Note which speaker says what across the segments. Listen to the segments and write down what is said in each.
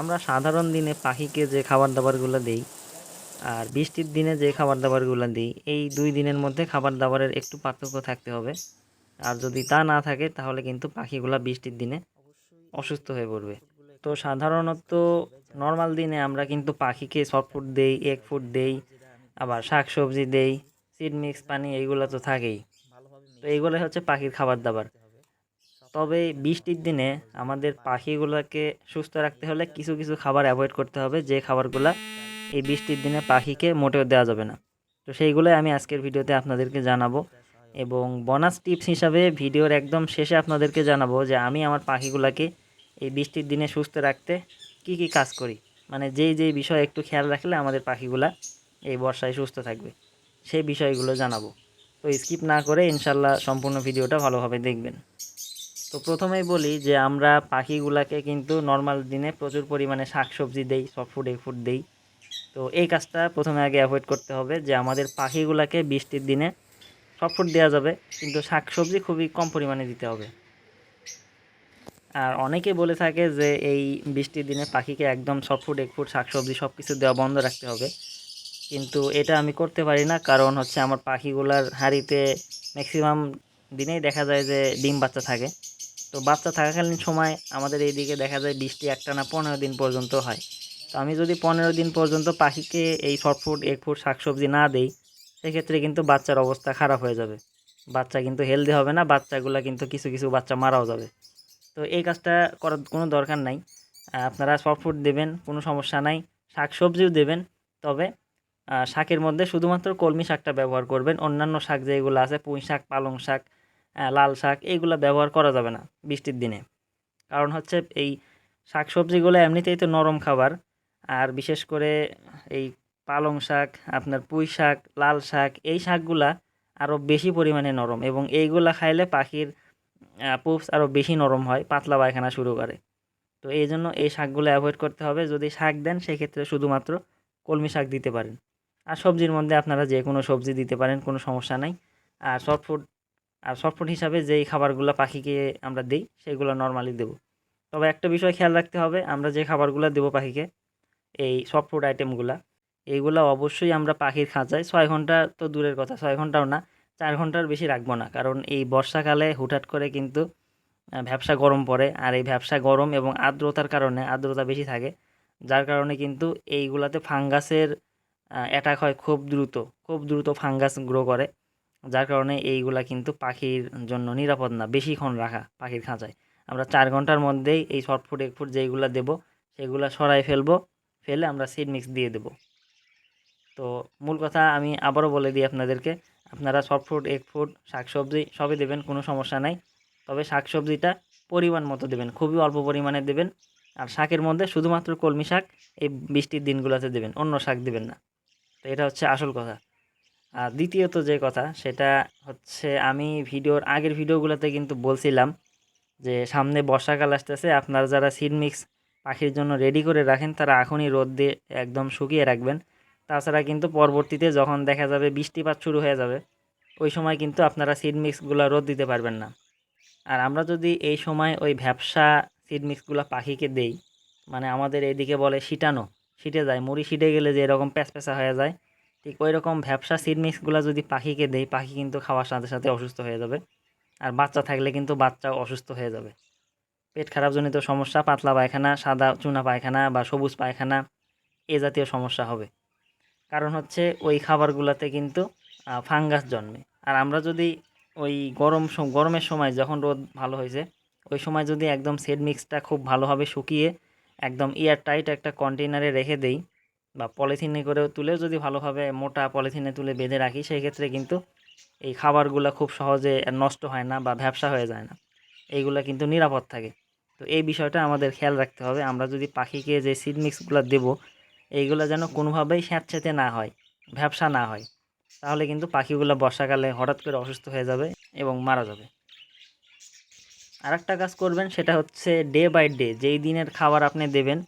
Speaker 1: আমরা সাধারণ দিনে পাখিকে যে খাবার দাবারগুলো দিই আর বৃষ্টির দিনে যে খাবার দাবারগুলো দিই, এই দুই দিনের মধ্যে খাবার দাবারের একটু পার্থক্য থাকতে হবে। আর যদি তা না থাকে, তাহলে কিন্তু পাখিগুলো বৃষ্টির দিনে অসুস্থ হয়ে পড়বে। তো সাধারণত নর্মাল দিনে আমরা কিন্তু পাখিকে সফট ফুড দেই, এগ ফুড দেই, আবার শাক সবজি দেই, সিড মিক্স পানি, এইগুলো তো থাকেই। তো এইগুলো হচ্ছে পাখির খাবার দাবার তবে বৃষ্টির দিনে আমাদের পাখিগুলোকে সুস্থ রাখতে হলে কিছু কিছু খাবার অ্যাভয়েড করতে হবে। যে খাবারগুলো এই বৃষ্টির দিনে পাখিকে মোটেও দেওয়া যাবে না। তো সেইগুলোই আমি আজকের ভিডিওতে আপনাদেরকে জানাব এবং বোনাস টিপস হিসাবে ভিডিওর একদম শেষে আপনাদেরকে জানাব যে আমি আমার পাখিগুলোকে এই বৃষ্টির দিনে সুস্থ রাখতে কি কি কাজ করি। মানে যেই যেই বিষয়ে একটু খেয়াল রাখলে আমাদের পাখিগুলা এই বর্ষায় সুস্থ থাকবে, সেই বিষয়গুলো জানাব। তো স্কিপ না করে ইনশাল্লাহ সম্পূর্ণ ভিডিওটা ভালোভাবে দেখবেন। তো প্রথমেই বলি যে আমরা পাখিগুলাকে কিন্তু নর্মাল দিনে প্রচুর পরিমাণে শাকসবজি দেই সফট ফুড এগ ফুড দেই। তো এই কাজটা প্রথমে আগে অ্যাভয়েড করতে হবে যে আমাদের পাখিগুলাকে বৃষ্টির দিনে সফট ফুড দেওয়া যাবে, কিন্তু শাকসবজি খুবই কম পরিমাণে দিতে হবে। আর অনেকে বলে থাকে যে এই বৃষ্টির দিনে পাখিকে একদম সফট ফুড এগ ফুড শাকসবজি সব কিছু দেওয়া বন্ধ রাখতে হবে। কিন্তু এটা আমি করতে পারি না, কারণ হচ্ছে আমার পাখিগুলার হাঁড়িতে ম্যাক্সিমাম দিনেই দেখা যায় যে ডিম বাচ্চা থাকে। তো বাচ্চা থাকাকালীন সময় আমাদের এইদিকে দেখা যায় বৃষ্টি একটা না পনেরো দিন পর্যন্ত হয়। তো আমি যদি পনেরো দিন পর্যন্ত পাখিকে এই সফট ফুড এগ ফুড শাকসবজি না দেই, সেক্ষেত্রে কিন্তু বাচ্চার অবস্থা খারাপ হয়ে যাবে। বাচ্চা কিন্তু হেলদি হবে না, বাচ্চাগুলো কিন্তু কিছু কিছু বাচ্চা মারাও যাবে। তো এই কাজটা করার কোনো দরকার নাই। আপনারা সফট ফুড দেবেন, কোনো সমস্যা নাই। শাক সবজিও দেবেন, তবে শাকের মধ্যে শুধুমাত্র কলমি শাকটা ব্যবহার করবেন। অন্যান্য শাক যেগুলো আছে, পুঁই শাক, পালং শাক লাল শাক এইগুলো ব্যবহার করা যাবে না বৃষ্টির দিনে। কারণ হচ্ছে এই শাক সবজিগুলো এমনিতেই তো নরম খাবার, আর বিশেষ করে এই পালং শাক, আপনার পুঁই শাক, লাল শাক, এই শাকগুলা আরও বেশি পরিমাণে নরম এবং এইগুলা খাইলে পাখির পুপস আরও বেশি নরম হয়, পাতলা পায়খানা শুরু করে। তো এই জন্য এই শাকগুলো অ্যাভয়েড করতে হবে। যদি শাক দেন, সেক্ষেত্রে শুধুমাত্র কলমি শাক দিতে পারেন। আর সবজির মধ্যে আপনারা যে কোনো সবজি দিতে পারেন, কোনো সমস্যা নাই। আর সফট ফুড আর সফট ফুড হিসাবে যেই খাবারগুলো পাখিকে আমরা দিই, সেগুলো নর্মালি দেবো। তবে একটা বিষয় খেয়াল রাখতে হবে, আমরা যে খাবারগুলো দেবো পাখিকে, এই সফট ফুড আইটেমগুলা এইগুলো অবশ্যই আমরা পাখির খাঁচায়, ছয় ঘণ্টা তো দূরের কথা, ছয় ঘন্টাও না, চার ঘণ্টার বেশি রাখব না। কারণ এই বর্ষাকালে হুটহাট করে কিন্তু ভ্যাবসা গরম পড়ে, আর এই ভ্যাবসা গরম এবং আর্দ্রতার কারণে আর্দ্রতা বেশি থাকে, যার কারণে কিন্তু এইগুলাতে ফাঙ্গাসের অ্যাটাক হয় খুব দ্রুত খুব দ্রুত ফাঙ্গাস গ্রো করে। যার কারণে এইগুলা কিন্তু পাখির জন্য নিরাপদ না বেশিক্ষণ রাখা পাখির খাঁচায়। আমরা চার ঘণ্টার মধ্যেই এই শর্ট ফুড এক ফুট যেইগুলো দেবো, সেগুলো সরাই ফেলব, ফেলে আমরা সিড মিক্স দিয়ে দেবো। তো মূল কথা আমি আবারও বলে দিই আপনাদেরকে, আপনারা সফট ফুড এগ ফুড শাকসবজি সবই দেবেন, কোনো সমস্যা নাই। তবে শাকসবজিটা পরিমাণ মতো দেবেন, খুবই অল্প পরিমাণে দেবেন। আর শাকের মধ্যে শুধুমাত্র কলমি শাক এই বৃষ্টির দিনগুলোতে দেবেন, অন্য শাক দেবেন না। তো এটা হচ্ছে আসল কথা। আর দ্বিতীয়ত যে কথা, সেটা হচ্ছে আমি ভিডিওর আগের ভিডিওগুলোতে কিন্তু বলছিলাম যে সামনে বর্ষাকাল আসতেছে, আপনারা যারা সিড মিক্স পাখির জন্য রেডি করে রাখেন, তারা এখনই রোদ দিয়ে একদম শুকিয়ে রাখবেন। তাছাড়া কিন্তু পরবর্তীতে যখন দেখা যাবে বৃষ্টিপাত শুরু হয়ে যাবে, ওই সময় কিন্তু আপনারা সিড মিক্সগুলো রোদ দিতে পারবেন না। আর আমরা যদি এই সময় ওই ভ্যাবসা সিড মিক্সগুলো পাখিকে দেই মানে আমাদের এইদিকে বলে শিটানো, শিটে যায়, মুড়ি শিটে গেলে যে এরকম প্যাঁচপ্যাঁচা হয়ে যায় ঠিক ওই রকম ভ্যাবসা সিড মিক্সগুলো যদি পাখিকে দেই, পাখি কিন্তু খাওয়ার সাথে সাথে অসুস্থ হয়ে যাবে। আর বাচ্চা থাকলে কিন্তু বাচ্চাও অসুস্থ হয়ে যাবে। পেট খারাপজনিত সমস্যা, পাতলা পায়খানা, সাদা চুনা পায়খানা বা সবুজ পায়খানা, এ জাতীয় সমস্যা হবে। কারণ হচ্ছে ওই খাবারগুলোতে কিন্তু ফাঙ্গাস জন্মে। আর আমরা যদি ওই গরম গরমের সময় যখন রোদ ভালো হয়েছে, ওই সময় যদি একদম সেড মিক্সটা খুব ভালোভাবে শুকিয়ে, একদম এয়ার টাইট একটা কন্টেনারে রেখে দেই বা পলিথিনে করেও তুলেও যদি ভালোভাবে মোটা পলিথিনে তুলে বেঁধে রাখি, সেই ক্ষেত্রে কিন্তু এই খাবারগুলো খুব সহজে নষ্ট হয় না বা ভ্যাবসা হয়ে যায় না। এইগুলো কিন্তু নিরাপদ থাকে। তো এই বিষয়টা আমাদের খেয়াল রাখতে হবে। আমরা যদি পাখিকে যে সিড মিক্সগুলো দেবো, এইগুলো যেন কোনোভাবেই স্যাঁতস্যাঁতে না হয়, ভ্যাবসা না হয়, তাহলে কিন্তু পাখিগুলো বর্ষাকালে হঠাৎ করে অসুস্থ হয়ে যাবে এবং মারা যাবে। আর একটা কাজ করবেন, সেটা হচ্ছে ডে বাই ডে যেই দিনের খাবার আপনি দেবেন,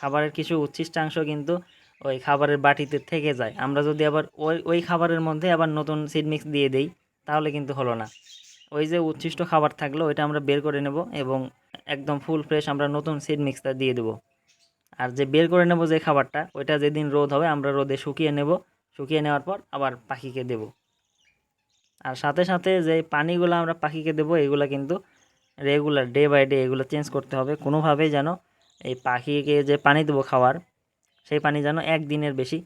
Speaker 1: খাবারের কিছু উচ্ছিষ্টাংশ কিন্তু ওই খাবারের বাটিতে থেকে যায়। আমরা যদি আবার ওই ওই খাবারের মধ্যে আবার নতুন সিড মিক্স দিয়ে দেই, তাহলে কিন্তু হলো না। ওই যে উচ্ছিষ্ট খাবার থাকল, ওইটা আমরা বের করে নেব এবং একদম ফুল ফ্রেশ আমরা নতুন সিড মিক্সটা দিয়ে দেবো। আর যে বের করে নেব যে খাবারটা, ওইটা যেদিন রোদ হবে, আমরা রোদে শুকিয়ে নেব। শুকিয়ে নেওয়ার পর আবার পাখিকে দেব। আর সাথে সাথে যে পানিগুলো আমরা পাখিকে দেবো, এগুলো কিন্তু রেগুলার ডে বাই ডে এগুলো চেঞ্জ করতে হবে। কোনোভাবেই যেন এই পাখিকে যে পানি দেবো খাওয়ার সেই পানি যেন একদিনের বেশি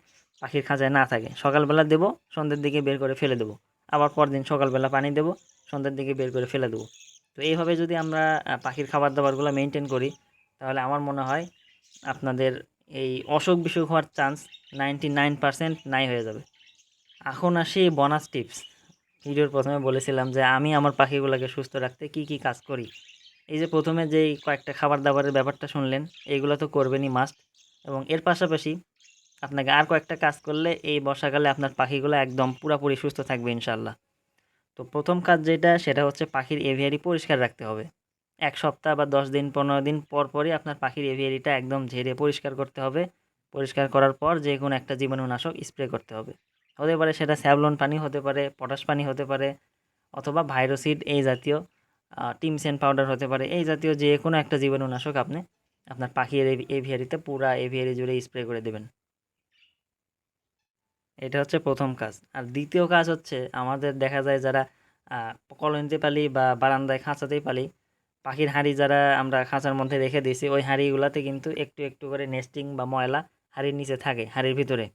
Speaker 1: পাখির খাঁচায় না থাকে। সকালবেলা দেবো, সন্ধ্যের দিকে বের করে ফেলে দেবো। আবার পরদিন সকালবেলা পানি দেবো, সন্ধ্যের দিকে বের করে ফেলে দেবো। তো এইভাবে যদি আমরা পাখির খাবার দাবারগুলো মেনটেন করি, তাহলে আমার মনে হয় আপনাদের এই অসুখ বিসুখ হওয়ার চান্স নাইনটি নাইন পারসেন্ট নাই হয়ে যাবে। এখন আসি বোনাস টিপস ভিডিওর প্রথমে বলেছিলাম যে আমি আমার পাখিগুলোকে সুস্থ রাখতে কি কি কাজ করি। এই যে প্রথমে যেই কয়েকটা খাবার দাবারের ব্যাপারটা শুনলেন এইগুলো তো করবেনই মাস্ট এবং এর পাশাপাশি আপনাকে আর কয়েকটা কাজ করলে এই বর্ষাকালে আপনার পাখিগুলো একদম পুরোপুরি সুস্থ থাকবে ইনশাল্লাহ তো প্রথম কাজ যেটা, সেটা হচ্ছে পাখির এভিয়ারি পরিষ্কার রাখতে হবে। এক সপ্তাহ বা দশ দিন, পনেরো দিন পর পরই আপনার পাখির এভিয়ারিটা একদম ঝেড়ে পরিষ্কার করতে হবে। পরিষ্কার করার পর যে কোনো একটা জীবাণুনাশক স্প্রে করতে হবে। হতে পারে সেটা স্যাভলন পানি, হতে পারে পটাশ পানি, হতে পারে অথবা ভাইরোসিড এই জাতীয় টিমসেন পাউডার হতে পারে। এই জাতীয় যে কোনো একটা জীবাণুনাশক আপনি আপনার পাখির এভিয়ারিতে পুরা এভিয়ারি জুড়ে স্প্রে করে দেবেন। এটা হচ্ছে প্রথম কাজ। আর দ্বিতীয় কাজ হচ্ছে আমাদের দেখা যায় যারা কলোনিতে পালি বা বারান্দায় খাঁচাতেই পালি, পাখির হাঁড়ি যারা আমরা খাঁচার মধ্যে রেখে দিয়েছি, ওই হাঁড়িগুলোতে কিন্তু একটু একটু করে নেস্টিং বা ময়লা হাঁড়ির নিচে থাকে, হাঁড়ির ভিতরে।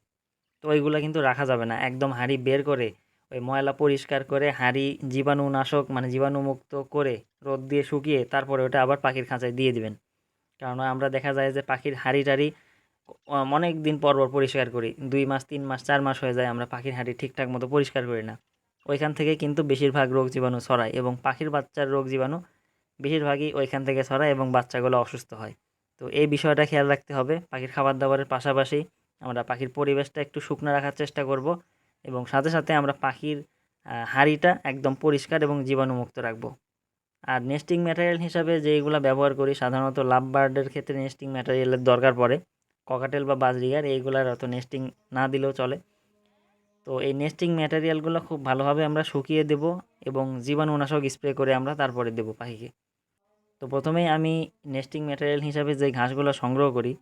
Speaker 1: তো ওইগুলো কিন্তু রাখা যাবে না। একদম হাঁড়ি বের করে, ওই ময়লা পরিষ্কার করে, হাঁড়ি জীবাণুনাশক মানে জীবাণুমুক্ত করে রোদ দিয়ে শুকিয়ে তারপরে ওটা আবার পাখির খাঁচায় দিয়ে দিবেন। কারণ আমরা দেখা যায় যে পাখির হাঁড়ি টাড়ি অনেক দিন পর পর পরিষ্কার করি। দুই মাস, তিন মাস, চার মাস হয়ে যায় আমরা পাখির হাঁড়ি ঠিকঠাক মতো পরিষ্কার করি না। ওইখান থেকে কিন্তু বেশিরভাগ রোগ জীবাণু ছড়ায় এবং পাখির বাচ্চার রোগ জীবাণু বেশিরভাগই ওইখান থেকে ছড়ায় এবং বাচ্চাগুলো অসুস্থ হয়। তো এই বিষয়টা খেয়াল রাখতে হবে। পাখির খাবার দাবারের পাশাপাশি আমরা পাখির পরিবেশটা একটু শুকনো রাখার চেষ্টা করব এবং সাথে সাথে আমরা পাখির হাঁড়িটা একদম পরিষ্কার এবং জীবাণুমুক্ত রাখব। আর নেস্টিং ম্যাটেরিয়াল হিসাবে যেগুলো ব্যবহার করি, সাধারণত লাভ বার্ডের ক্ষেত্রে নেস্টিং ম্যাটেরিয়ালের দরকার পড়ে। ককাটেল বা বাজরিগার এইগুলার অত নেস্টিং না দিলেও চলে। তো এই নেস্টিং ম্যাটেরিয়ালগুলো খুব ভালোভাবে আমরা শুকিয়ে দেব এবং জীবাণুনাশক স্প্রে করে আমরা তারপরে দেব পাখিকে। তো প্রথমেই আমি নেস্টিং ম্যাটেরিয়াল হিসাবে যে ঘাসগুলো সংগ্রহ করি,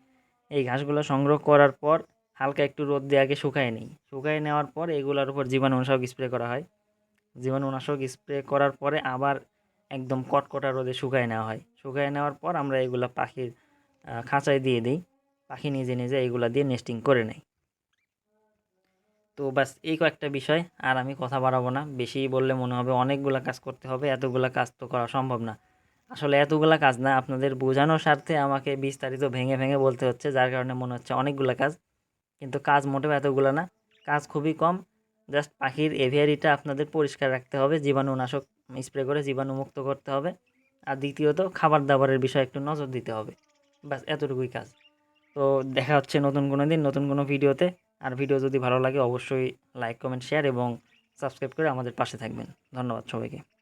Speaker 1: এই ঘাসগুলো সংগ্রহ করার পর হালকা একটু রোদ দিয়ে আগে শুকায় নিই। শুকায় নেওয়ার পর এগুলোর উপর জীবাণুনাশক স্প্রে করা হয়। জীবাণুনাশক স্প্রে করার পরে আবার একদম কটকটা রোদে শুকায় নেওয়া হয়। শুকায় নেওয়ার পর আমরা এগুলো পাখির খাঁচায় দিয়ে দিই। পাখি নিজে নিজে এগুলা দিয়ে নেস্টিং করে নেয়। তো ব্যাস, এই কয়েকটা বিষয়। আর আমি কথা বাড়াবো না। বেশি বললে মনে হবে অনেকগুলো কাজ করতে হবে। এতগুলা কাজ তো করা সম্ভব না। আসলে এতগুলা কাজ না, আপনাদের বোঝানোর স্বার্থে আমাকে বিস্তারিত ভেঙে ভেঙে বলতে হচ্ছে, যার কারণে মনে হচ্ছে অনেকগুলো কাজ। কিন্তু কাজ মোটেও এতগুলো না। কাজ খুবই কম। জাস্ট পাখির এভিয়ারিটা আপনাদের পরিষ্কার রাখতে হবে। জীবাণুনাশক স্প্রে করে জীবাণুমুক্ত করতে হবে। আর দ্বিতীয়ত, খাবার দাবারের বিষয়ে একটু নজর দিতে হবে। ব্যাস, এতটুকুই কাজ। তো দেখা হচ্ছে নতুন কোনো দিন, নতুন কোনো ভিডিওতে। আর ভিডিও যদি ভালো লাগে, অবশ্যই লাইক, কমেন্ট, শেয়ার এবং সাবস্ক্রাইব করে আমাদের পাশে থাকবেন। ধন্যবাদ সবাইকে।